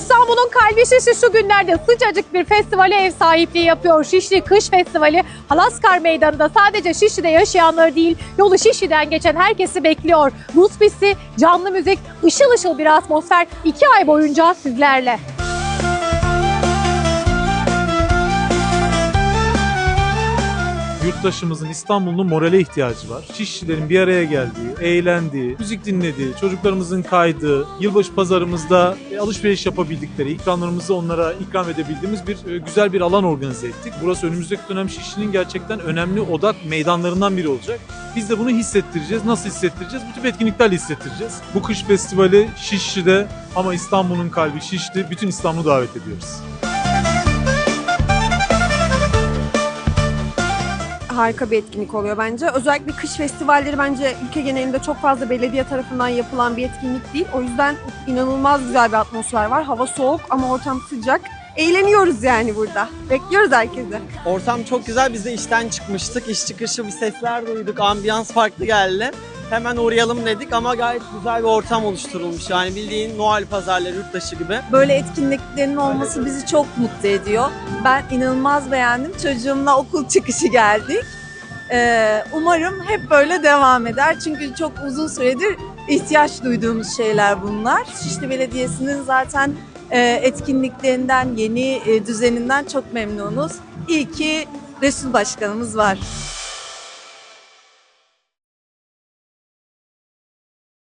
İstanbul'un kalbi Şişli şu günlerde sıcacık bir festivale ev sahipliği yapıyor. Şişli Kış Festivali Halaskar Meydanı'nda sadece Şişli'de yaşayanları değil yolu Şişli'den geçen herkesi bekliyor. Buz pisti, canlı müzik, ışıl ışıl bir atmosfer iki ay boyunca sizlerle. Yurttaşımızın İstanbul'un morale ihtiyacı var. Şişçilerin bir araya geldiği, eğlendiği, müzik dinlediği, çocuklarımızın kaydığı, yılbaşı pazarımızda e, alışveriş yapabildikleri, ikramlarımızı onlara ikram edebildiğimiz bir e, güzel bir alan organize ettik. Burası önümüzdeki dönem Şişli'nin gerçekten önemli odak meydanlarından biri olacak. Biz de bunu hissettireceğiz. Nasıl hissettireceğiz? Bu tip etkinliklerle hissettireceğiz. Bu kış festivali Şişli'de ama İstanbul'un kalbi Şişli. Bütün İstanbul'u davet ediyoruz. Harika bir etkinlik oluyor bence. Özellikle kış festivalleri bence ülke genelinde çok fazla belediye tarafından yapılan bir etkinlik değil. O yüzden inanılmaz güzel bir atmosfer var. Hava soğuk ama ortam sıcak. Eğleniyoruz yani burada. Bekliyoruz herkesi. Ortam çok güzel. Biz de işten çıkmıştık. İş çıkışı bir sesler duyduk. Ambiyans farklı geldi. Hemen uğrayalım dedik ama gayet güzel bir ortam oluşturulmuş. Yani bildiğin Noel pazarları yurttaşı gibi. Böyle etkinliklerin olması bizi çok mutlu ediyor. Ben inanılmaz beğendim. Çocuğumla okul çıkışı geldik. Ee, umarım hep böyle devam eder. Çünkü çok uzun süredir ihtiyaç duyduğumuz şeyler bunlar. Şişli Belediyesi'nin zaten e, etkinliklerinden, yeni e, düzeninden çok memnunuz. İyi ki Resul Başkanımız var.